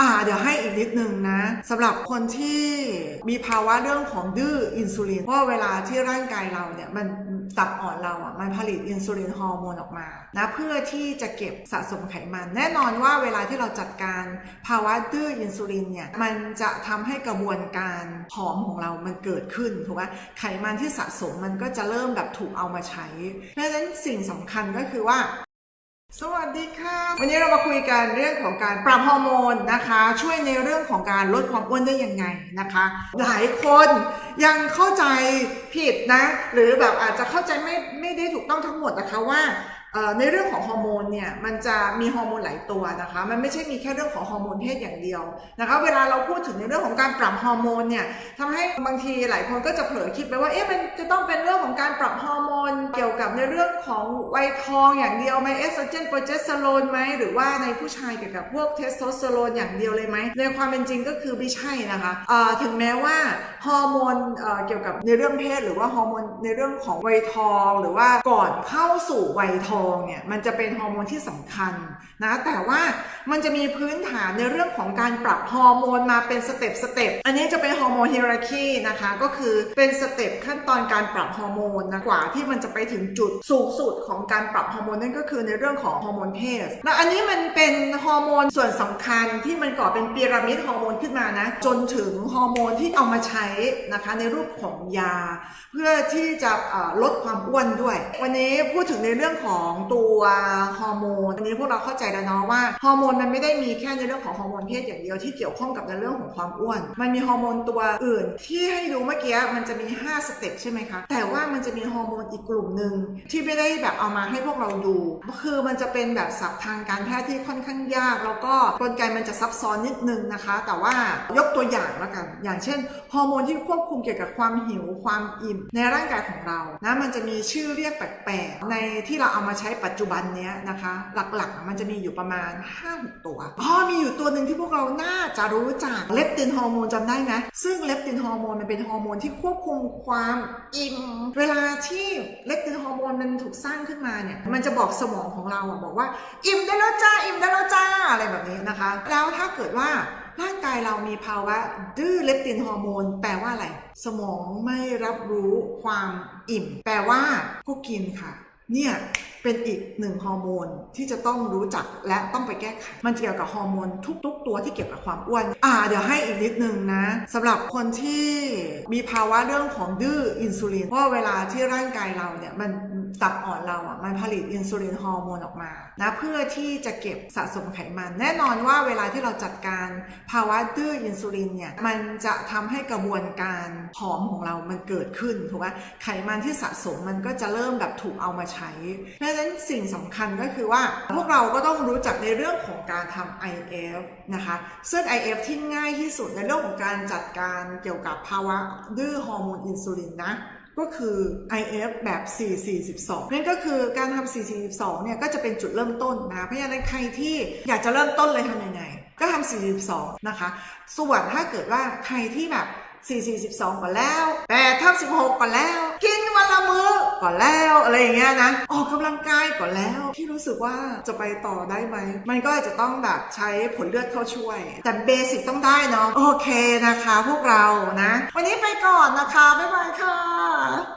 อ่าเดี๋ยวให้อีกนิดนึงนะสำหรับคนที่มีภาวะเรื่องของดื้ออินซูลินเพราะว่าเวลาที่ร่างกายเราเนี่ยมันตับอ่อนเราอะมันผลิตอินซูลินฮอร์โมนออกมานะเพื่อที่จะเก็บสะสมไขมัน แน่นอนว่าเวลาที่เราจัดการภาวะดื้ออินซูลินเนี่ยมันจะทำให้กระบวนการผอมของเรามันเกิดขึ้นถูกไหมไขมันที่สะสมมันก็จะเริ่มแบบถูกเอามาใช้ เพราะฉะนั้นสิ่งสำคัญก็คือว่า สวัสดีค่ะ วันนี้เรามาคุยกันเรื่องของการปรับฮอร์โมนนะคะ ช่วยในเรื่องของการลดความอ้วนได้ยังไงนะคะ หลายคนยังเข้าใจผิดนะ หรือแบบอาจจะเข้าใจไม่ไม่ได้ถูกต้องทั้งหมดนะคะว่า ในเรื่องของฮอร์โมนเนี่ยมันจะมีฮอร์โมนหลายตัวนะคะมันไม่ใช่มีแค่เรื่องของฮอร์โมนเพศอย่างเดียวนะคะเวลาเราพูดถึงในเรื่องของการปรับฮอร์โมนเนี่ยทำให้บางทีหลายคนก็จะเผลอคิดไปว่าเอ๊ะมันจะต้องเป็นเรื่องของการปรับฮอร์โมนเกี่ยวกับในเรื่องของวัยทองอย่างเดียวไหมเอสโตรเจนโปรเจสเตอโรนไหมหรือว่าในผู้ชายเกี่ยวกับพวกเทสโทสเตอโรนอย่างเดียวเลยไหมในความเป็นจริงก็คือไม่ใช่นะคะถึงแม้ว่าฮอร์โมนเกี่ยวกับในเรื่องเพศ หรือว่าฮอร์โมนในเรื่องของวัยทอง หรือว่าก่อนเข้าสู่วัยทองเนี่ยมันจะเป็นฮอร์โมนที่สำคัญนะแต่ว่ามันจะมีพื้นฐานในเรื่องของการปรับฮอร์โมนมาเป็นสเต็ปสเต็ปอันนี้จะเป็นฮอร์โมนเฮราคีนะคะก็คือเป็นสเต็ปขั้นตอนการปรับฮอร์โมนนะกว่าที่มันจะไปถึงจุดสูงสุดของการปรับฮอร์โมนนั่นก็คือในเรื่องของฮอร์โมนเพศและอันนี้มันเป็นฮอร์โมนส่วนสำคัญที่มันก่อเป็นพีระมิดฮอร์โมนขึ้นมานะจนถึงฮอร์โมนที่เอามาใช้นะคะในรูปของยา เพื่อที่จะลดความอ้วนด้วย วันนี้พูดถึงในเรื่องของสองตัวฮอร์โมนวันนี้พวกเราเข้าใจแล้วเนาะว่าฮอร์โมนมันไม่ได้มีแค่ในเรื่องของฮอร์โมนเพศอย่างเดียวที่เกี่ยวข้องกับในเรื่องของความอ้วน มันมีฮอร์โมนตัวอื่น ที่ให้ดูเมื่อกี้มันจะมี 5 สเต็ปใช่ไหมคะ แต่ว่ามันจะมีฮอร์โมนอีกกลุ่มหนึ่งที่ไม่ได้แบบเอามาให้พวกเราดู คือมันจะเป็นแบบศัพท์ทางการแพทย์ที่ค่อนข้างยาก แล้วก็กลไกมันจะซับซ้อนนิดนึงนะคะ แต่ว่ายกตัวอย่างแล้วกัน อย่างเช่นฮอร์โมนที่ควบคุมเกี่ยวกับความหิวความอิ่มในร่างกายของเรานะมันจะมีชื่อเรียกแปลกๆในที่เราเอามาใช้ปัจจุบันเนี้ยนะคะ หลักๆมันจะมีอยู่ประมาณ5-6ตัวอ๋อมีอยู่ตัวหนึ่งที่พวกเราน่าจะรู้จักเลปตินฮอร์โมนจำได้ไหมซึ่งเลปตินฮอร์โมนมันเป็นฮอร์โมนที่ควบคุมความอิ่มเวลาที่เลปตินฮอร์โมนมันถูกสร้างขึ้นมาเนี่ยมันจะบอกสมองของเราอะบอกว่า อิ่มได้แล้วจ้าอิ่มได้แล้วจ้าอะไรแบบนี้นะคะ แล้วถ้าเกิดว่าร่างกายเรามีภาวะดื้อเลปตินฮอร์โมนแปลว่าอะไร สมองไม่รับรู้ความอิ่ม แปลว่าก็กินค่ะ เนี่ย เป็นอีกหนึ่งฮอร์โมนที่จะต้องรู้จักและต้องไปแก้ไข มันเกี่ยวกับฮอร์โมนทุก ๆ ตัวที่เกี่ยวกับความอ้วน อ่า เดี๋ยวให้อีกนิดนึงนะสำหรับคนที่มีภาวะเรื่องของดื้ออินซูลินเพราะว่าเวลาที่ร่างกายเราเนี่ยมันตับอ่อนเราอะมันผลิตอินซูลินฮอร์โมนออกมานะเพื่อที่จะเก็บสะสมไขมัน แน่นอนว่าเวลาที่เราจัดการภาวะดื้ออินซูลินเนี่ยมันจะทำให้กระบวนการผอมของเรามันเกิดขึ้นถูกไหมไขมันที่สะสมมันก็จะเริ่มแบบถูกเอามาใช้ เพราะฉะนั้นสิ่งสำคัญก็คือว่าพวกเราก็ต้องรู้จักในเรื่องของการทำ IF นะคะซึ่ง IF ที่ง่ายที่สุดในเรื่องของการจัดการเกี่ยวกับภาวะดื้อฮอร์โมนอินซูลินนะ ก็คือ IF แบบ 442 นั่นก็คือการทำ 442 เนี่ยก็จะเป็นจุดเริ่มต้นนะ เพราะฉะนั้นใครที่อยากจะเริ่มต้นเลยทำยังไง ก็ทำ 442 นะคะ ส่วนถ้าเกิดว่าใครที่แบบ 442 กว่าแล้ว8ทับ16 กว่าแล้ว กินวันละมื้อ ก่อนแล้วอะไรอย่างเงี้ยนะ ออกกำลังกายก่อนแล้วที่รู้สึกว่าจะไปต่อได้ไหม มันก็อาจจะต้องแบบใช้ผลเลือดเข้าช่วย แต่เบสิกต้องได้เนาะโอเคนะคะพวกเรานะ วันนี้ไปก่อนนะคะ บ๊ายบายค่ะ